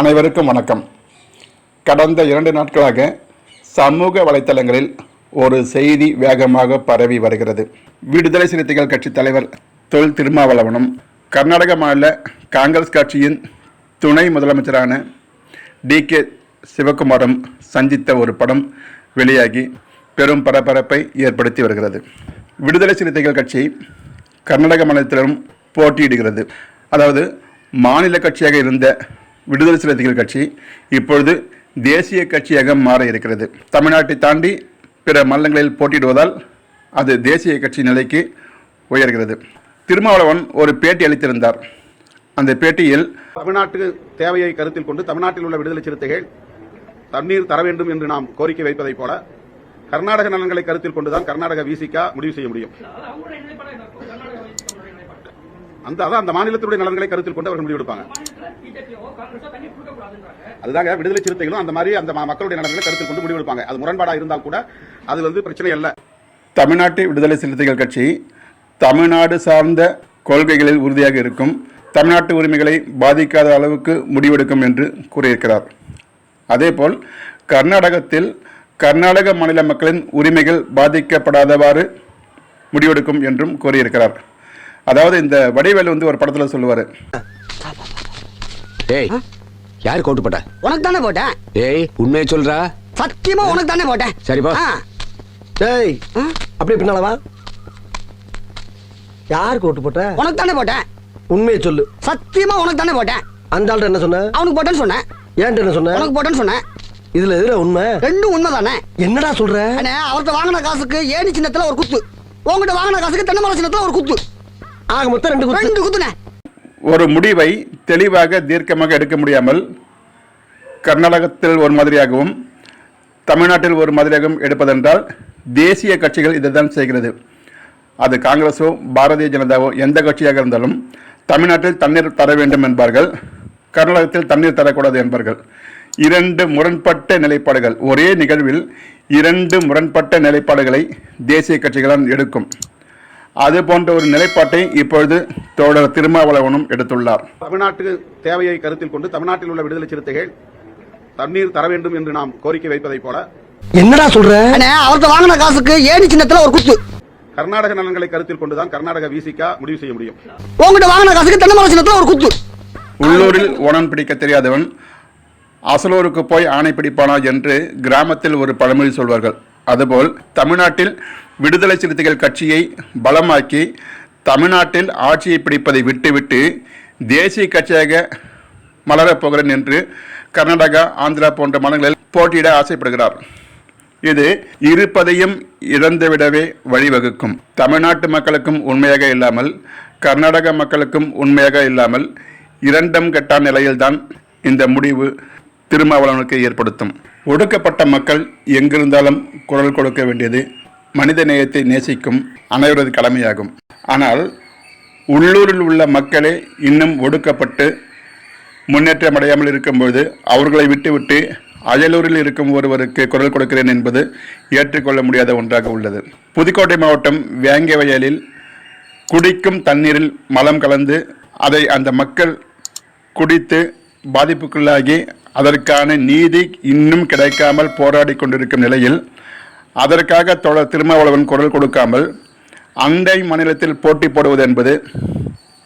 அனைவருக்கும் வணக்கம். கடந்த இரண்டு நாட்களாக சமூக வலைத்தளங்களில் ஒரு செய்தி வேகமாக பரவி வருகிறது. விடுதலை சிறுத்தைகள் கட்சி தலைவர் தொல் திருமாவளவனும் கர்நாடக மாநில காங்கிரஸ் கட்சியின் துணை முதலமைச்சரான டி. கே. சிவகுமாரும் சந்தித்த ஒரு படம் வெளியாகி பெரும் பரபரப்பை ஏற்படுத்தி வருகிறது. விடுதலை சிறுத்தைகள் கட்சி கர்நாடக மாநிலத்திலும் போட்டியிடுகிறது. அதாவது மாநில கட்சியாக இருந்த விடுதலை சிறுத்தைகள் கட்சி இப்பொழுது தேசிய கட்சியாக மாற இருக்கிறது. தமிழ்நாட்டை தாண்டி பிற மாநிலங்களில் போட்டியிடுவதால் அது தேசிய கட்சி நிலைக்கு உயர்கிறது. திருமாவளவன் ஒரு பேட்டி அளித்திருந்தார். அந்த பேட்டியில் தமிழ்நாட்டு தேவையை கருத்தில் கொண்டு தமிழ்நாட்டில் உள்ள விடுதலை சிறுத்தைகள் தண்ணீர் தர வேண்டும் என்று நாம் கோரிக்கை வைப்பதைப் போல கர்நாடக நலன்களை கருத்தில் கொண்டுதான் கர்நாடக விசிகா முடிவு செய்ய முடியும். அந்த அதான் அந்த மாநிலத்தினுடைய நலன்களை கருத்தில் கொண்டு அவர்கள் முடிவெடுப்பாங்க அதுதாங்க விடுதலை சிறுத்தைகளும் அந்த மாதிரி அந்த மக்களுடைய நலன்களை கருத்தில் கொண்டு முடிவெடுப்பாங்க அது முரண்பாடாக இருந்தால் கூட அது வந்து பிரச்சனை அல்ல. தமிழ்நாட்டு விடுதலை சிறுத்தைகள் கட்சி தமிழ்நாடு சார்ந்த கொள்கைகளில் உறுதியாக இருக்கும். தமிழ்நாட்டு உரிமைகளை பாதிக்காத அளவுக்கு முடிவெடுக்கும் என்று கூறியிருக்கிறார். அதேபோல் கர்நாடகத்தில் கர்நாடக மாநில மக்களின் உரிமைகள் பாதிக்கப்படாதவாறு முடிவெடுக்கும் என்றும் கூறியிருக்கிறார். அதாவது இந்த வடிவேலு வந்து ஒரு படத்தில் சொல்லுவார். ஏய் யார் கோட்டு போட்ட உனக்கு தானே போட்டேன். ஏய் உண்மையை சொல்றா. சத்தியமா உனக்கு தானே போட்டேன் சரிப்பா. டேய் அப்படியே பின்னால வா. யாருக்கு ஓட்டு போட்ட? உனக்கு தானே போட்டேன். உண்மையை சொல்லு. சத்தியமா உனக்கு தானே போட்டேன். அந்த ஆள்கிட்ட என்ன சொன்ன? அவனுக்கு போட்டேன்னு சொன்னேன். ஏன்ட்ட என்ன சொன்ன? உனக்கு போட்டேன்னு சொன்னேன். இதுல எதுல உண்மை? ரெண்டும் உண்மைதானே. என்னடா சொல்ற? அண்ணே அவர்கிட்ட வாங்கின காசுக்கு ஏணி சின்னத்துல ஒரு குத்து. உங்ககிட்ட வாங்கின காசுக்கு தென்னை மரம் சின்னத்துல ஒரு குத்து. ஆக மொத்தம் ரெண்டு குத்து. ரெண்டு குத்துனே. ஒரு முடிவை தெளிவாக தீர்க்கமாக எடுக்க முடியாமல் கர்நாடகத்தில் ஒரு மாதிரியாகவும் தமிழ்நாட்டில் ஒரு மாதிரியாகவும் எடுப்பதென்றால் தேசிய கட்சிகள் இதை தான் செய்கிறது. அது காங்கிரஸோ பாரதிய ஜனதாவோ எந்த கட்சியாக இருந்தாலும் தமிழ்நாட்டில் தண்ணீர் தர வேண்டும் என்பார்கள். கர்நாடகத்தில் தண்ணீர் தரக்கூடாது என்பார்கள். இரண்டு முரண்பட்ட நிலைப்பாடுகள். ஒரே நிகழ்வில் இரண்டு முரண்பட்ட நிலைப்பாடுகளை தேசிய கட்சிகளால் எடுக்கும். அது போன்ற ஒரு நிலைப்பாட்டை இப்பொழுது தோழர் திருமாவளவனும் எடுத்துள்ளார். தமிழ்நாட்டு தேவையை கருத்தில் கொண்டு தமிழ்நாட்டில் உள்ள விடுதலை சிறுத்தைகள் தண்ணீர் தர வேண்டும் என்று நாம் கோரிக்கை வைப்பதைப் போல என்னடா சொல்ற? அண்ணே அவர்கிட்ட வாங்கின காசுக்கு ஏணி சின்னத்துல ஒரு குத்து. கர்நாடக நலன்களை கருத்தில் கொண்டுதான் கர்நாடக விசிகா முடிவு செய்ய முடியும். உங்ககிட்ட வாங்கின காசுக்கு தென்னை சின்னத்துல ஒரு குத்து. உள்ளூரில் ஓணம் பிடிக்க தெரியாதவன் அசலூருக்கு போய் ஆணை பிடிப்பானா என்று கிராமத்தில் ஒரு பழமொழி சொல்வார்கள். அதுபோல் தமிழ்நாட்டில் விடுதலை சிறுத்தைகள் கட்சியை பலமாக்கி தமிழ்நாட்டில் ஆட்சியை பிடிப்பதை விட்டுவிட்டு தேசிய கட்சியாக மலரப் போகிறேன் என்று கர்நாடகா ஆந்திரா போன்ற மாநிலங்களில் போட்டியிட ஆசைப்படுகிறார். இது இருப்பதையும் இழந்துவிடவே வழிவகுக்கும். தமிழ்நாட்டு மக்களுக்கும் உண்மையாக இல்லாமல் கர்நாடக மக்களுக்கும் உண்மையாக இல்லாமல் இரண்டும் கெட்ட நிலையில்தான் இந்த முடிவு திருமாவளவனுக்கு ஏற்படுத்தும். ஒடுக்கப்பட்ட மக்கள் எங்கிருந்தாலும் குரல் கொடுக்க வேண்டியது மனித நேயத்தை நேசிக்கும் அனைவரது கடமையாகும். ஆனால் உள்ளூரில் உள்ள மக்களே இன்னும் ஒடுக்கப்பட்டு முன்னேற்றம் அடையாமல் இருக்கும்போது அவர்களை விட்டுவிட்டு அயலூரில் இருக்கும் ஒருவருக்கு குரல் கொடுக்கிறேன் என்பது ஏற்றுக்கொள்ள முடியாத ஒன்றாக உள்ளது. புதுக்கோட்டை மாவட்டம் வேங்கவயலில் குடிக்கும் தண்ணீரில் மலம் கலந்து அதை அந்த மக்கள் குடித்து பாதிப்புக்குள்ளாகி அதற்கான நீதி இன்னும் கிடைக்காமல் போராடி கொண்டிருக்கும் நிலையில் அதற்காக தொடர் திருமாவளவன் குரல் கொடுக்காமல் அண்டை மாநிலத்தில் போட்டி போடுவது என்பது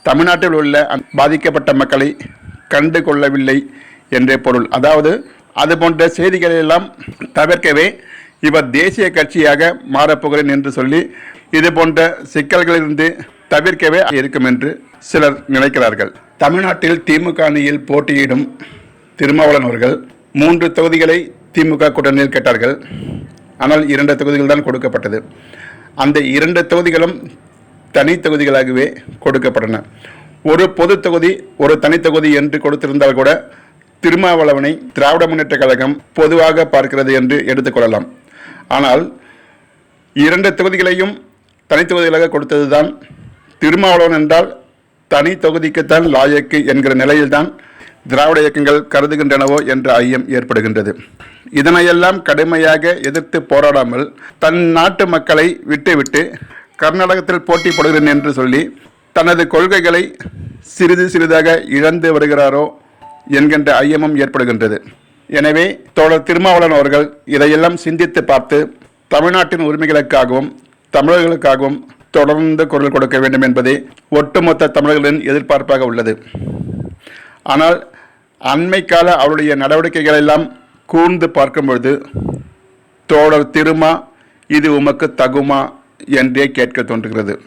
தமிழ்நாட்டில் உள்ள பாதிக்கப்பட்ட மக்களை கண்டு கொள்ளவில்லை என்றே பொருள். அதாவது அது போன்ற செய்திகளை எல்லாம் தவிர்க்கவே இவர் தேசிய கட்சியாக மாறப்போகிறேன் என்று சொல்லி இது போன்ற சிக்கல்களிலிருந்து தவிர்க்கவே இருக்கும் என்று சிலர் நினைக்கிறார்கள். தமிழ்நாட்டில் திமுக அணியில் போட்டியிடும் திருமாவளவன் அவர்கள் மூன்று தொகுதிகளை திமுக கூட்டணியில் கேட்டார்கள். ஆனால் இரண்டு தொகுதிகள் தான் கொடுக்கப்பட்டது. அந்த இரண்டு தொகுதிகளும் தனி தொகுதிகளாகவே கொடுக்கப்பட்டன. ஒரு பொது தொகுதி ஒரு தனித்தொகுதி என்று கொடுத்திருந்தால் கூட திருமாவளவனை திராவிட முன்னேற்ற கழகம் பொதுவாக பார்க்கிறது என்று எடுத்துக்கொள்ளலாம் ஆனால் இரண்டு தொகுதிகளையும் தனித்தொகுதிகளாக கொடுத்தது கொடுத்ததுதான் திருமாவளவன் என்றால் தனி தொகுதிக்குத்தான் லாயக்கு என்கிற நிலையில்தான் திராவிட இயக்கங்கள் கருதுகின்றனவோ என்ற ஐயம் ஏற்படுகின்றது. இதனையெல்லாம் கடுமையாக எதிர்த்து போராடாமல் தன் நாட்டு மக்களை விட்டுவிட்டு கர்நாடகத்தில் போட்டி போடுகிறேன் என்று சொல்லி தனது கொள்கைகளை சிறிது சிறிதாக இழந்து வருகிறாரோ என்கின்ற ஐயமும் ஏற்படுகின்றது. எனவே தோழர் திருமாவளவன் அவர்கள் இதையெல்லாம் சிந்தித்து பார்த்து தமிழ்நாட்டின் உரிமைகளுக்காகவும் தமிழர்களுக்காகவும் தொடர்ந்து குரல் கொடுக்க வேண்டும் என்பதே ஒட்டுமொத்த தமிழர்களின் எதிர்பார்ப்பாக உள்ளது. ஆனால் அண்மைக்கால அவருடைய நடவடிக்கைகள் எல்லாம் கூர்ந்து பார்க்கும்பொழுது தோழர் திருமா இது உமக்கு தகுமா? என்றே கேட்க தோன்றுகிறது.